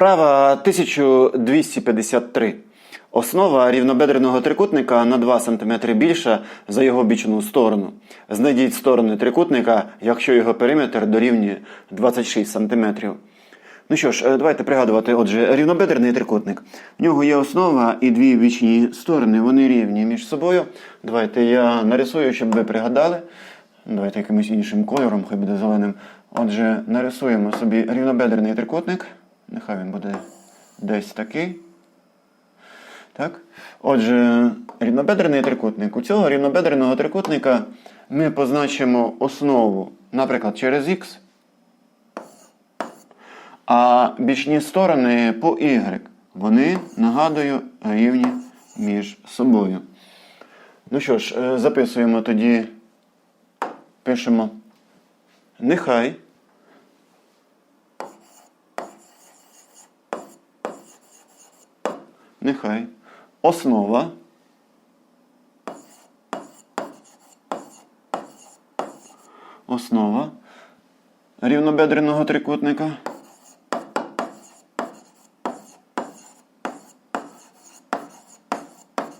Вправа 1253. Основа рівнобедреного трикутника на 2 см більша за його бічну сторону. Знайдіть сторони трикутника, якщо його периметр дорівнює 26 см. Ну що ж, е, давайте пригадувати, отже, рівнобедрений трикутник. В нього є основа і дві бічні сторони, вони рівні між собою. Давайте я нарисую, щоб ви пригадали. Давайте якимось іншим кольором, хай буде зеленим. Отже, нарисуємо собі рівнобедрений трикутник. Нехай він буде десь такий. Так? Отже, рівнобедрений трикутник. У цього рівнобедреного трикутника ми позначимо основу, наприклад, через Х, а бічні сторони по Y. Вони, нагадую, рівні між собою. Ну що ж, е, записуємо тоді, пишемо нехай. Нехай. Основа. Основа. Рівнобедреного трикутника.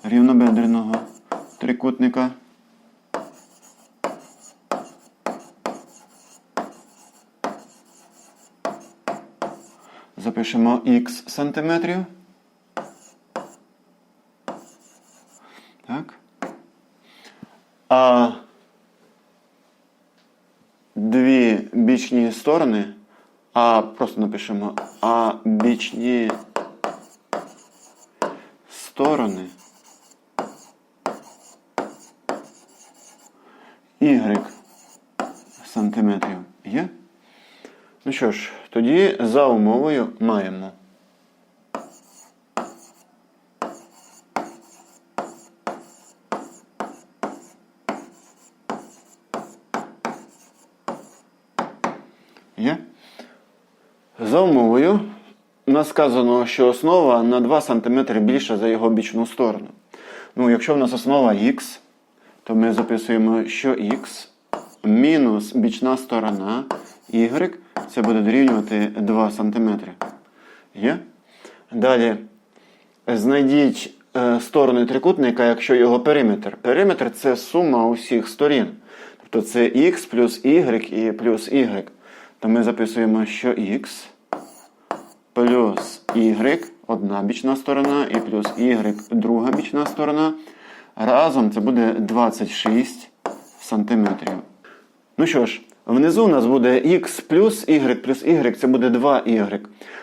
Рівнобедреного трикутника. Запишемо х сантиметрів. Так. А дві бічні сторони, а просто напишемо а бічні сторони y сантиметрів є. Ну що ж, тоді за умовою маємо. Є? За умовою у нас сказано, що основа на 2 см більша за його бічну сторону. Ну, якщо в нас основа х, то ми записуємо, що х мінус бічна сторона y, це буде дорівнювати 2 см. Є? Далі знайдіть е, сторони трикутника, якщо його периметр. Периметр це сума усіх сторін. Тобто це х плюс y і плюс y. То ми записуємо, що х плюс y одна бічна сторона, і плюс y друга бічна сторона. Разом це буде 26 сантиметрів. Ну що ж, внизу у нас буде x плюс y плюс y, це буде 2y.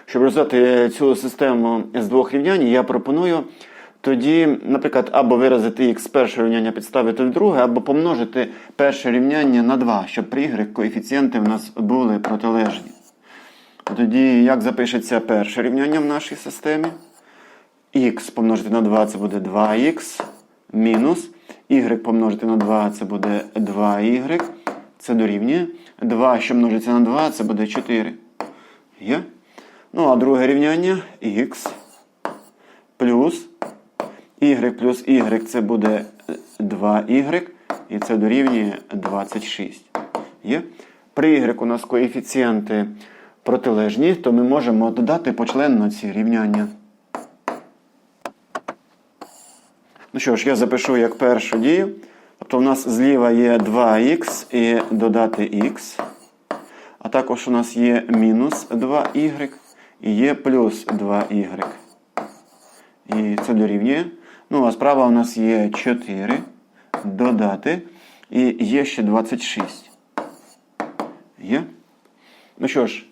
Щоб розв'язати цю систему з двох рівнянь, я пропоную тоді, наприклад, або виразити з першого рівняння підставити в друге, або помножити перше рівняння на 2, щоб при y коефіцієнти в нас були протилежні. Тоді, як запишеться перше рівняння в нашій системі? х помножити на 2 це буде 2х мінус y помножити на 2 це буде 2y. Це дорівнює. 2, що множиться на 2, це буде 4. Є? Ну, а друге рівняння х плюс y плюс y це буде 2y. І це дорівнює 26. Є? При y у нас коефіцієнти протилежні, то ми можемо додати почленно ці рівняння. Ну що ж, я запишу як першу дію. Тобто у нас зліва є 2х і додати х. А також у нас є мінус 2y і є плюс 2y. І це дорівнює. Ну, а справа у нас є 4 додати. І є ще 26. Є? Ну що ж,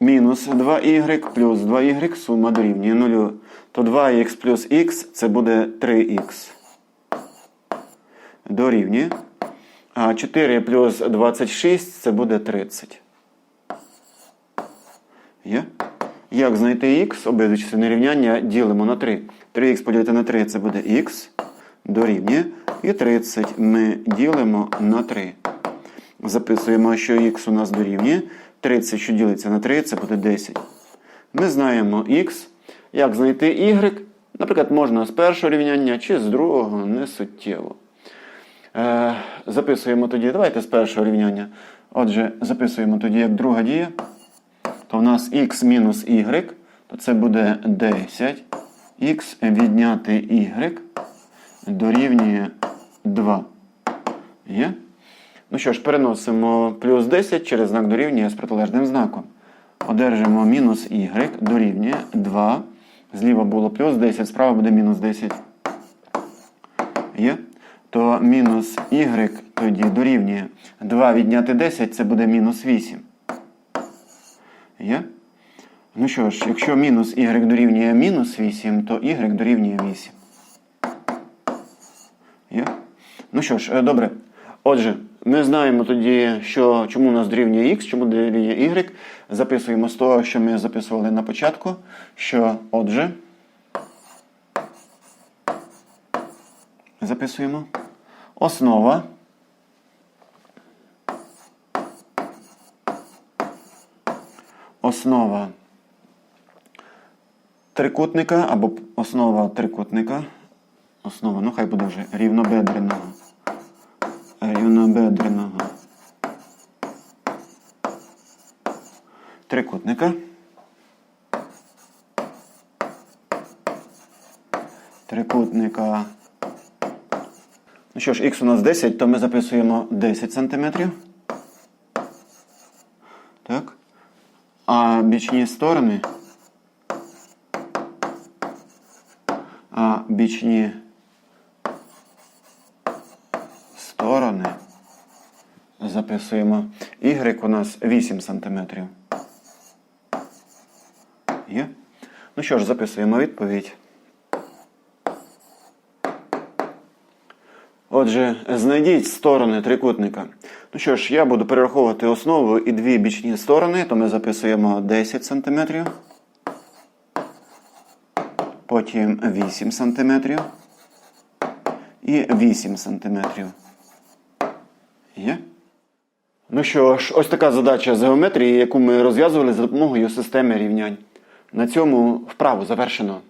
мінус 2y плюс 2y сума дорівнює 0. То 2х плюс х це буде 3х. Дорівнює. А 4 плюс 26 це буде 30. Є? Як знайти х? Обидві частини рівняння ділимо на 3. 3х поділити на 3 це буде х. Дорівнює. І 30 ми ділимо на 3. Записуємо, що х у нас дорівнює. 30, що ділиться на 3, це буде 10. Ми знаємо х. Як знайти y? Наприклад, можна з першого рівняння чи з другого, не суттєво. Е, записуємо тоді, давайте з першого рівняння. Отже, записуємо тоді як друга дія. то в нас х мінус y, то це буде 10. х відняти y дорівнює 2. Є? Ну що ж, переносимо плюс 10 через знак дорівнює з протилежним знаком. Одержимо мінус y дорівнює 2. Зліва було плюс 10, справа буде мінус 10. Є? То мінус y тоді дорівнює 2 відняти 10, це буде мінус 8. Є? Ну що ж, якщо мінус y дорівнює мінус 8, то y дорівнює 8. Є? Ну що ж, е, добре. Отже, ми знаємо тоді, що, чому у нас дорівнює x, чому дорівнює y. Записуємо з того, що ми записували на початку, що отже. Записуємо. Основа. Основа трикутника або основа трикутника. Основа, ну хай буде вже рівнобедреного. Рівнобедреного трикутника. Трикутника. Ну що ж, х у нас 10, то ми записуємо 10 см. Так. А бічні сторони. А бічні сторони записуємо. Y у нас 8 см. Є? Ну що ж, записуємо відповідь. Отже, знайдіть сторони трикутника. Ну що ж, я буду перераховувати основу і дві бічні сторони, то ми записуємо 10 см. Потім 8 см. І 8 см. Є? Ну що ж, ось така задача з геометрії, яку ми розв'язували за допомогою системи рівнянь. На цьому вправу завершено.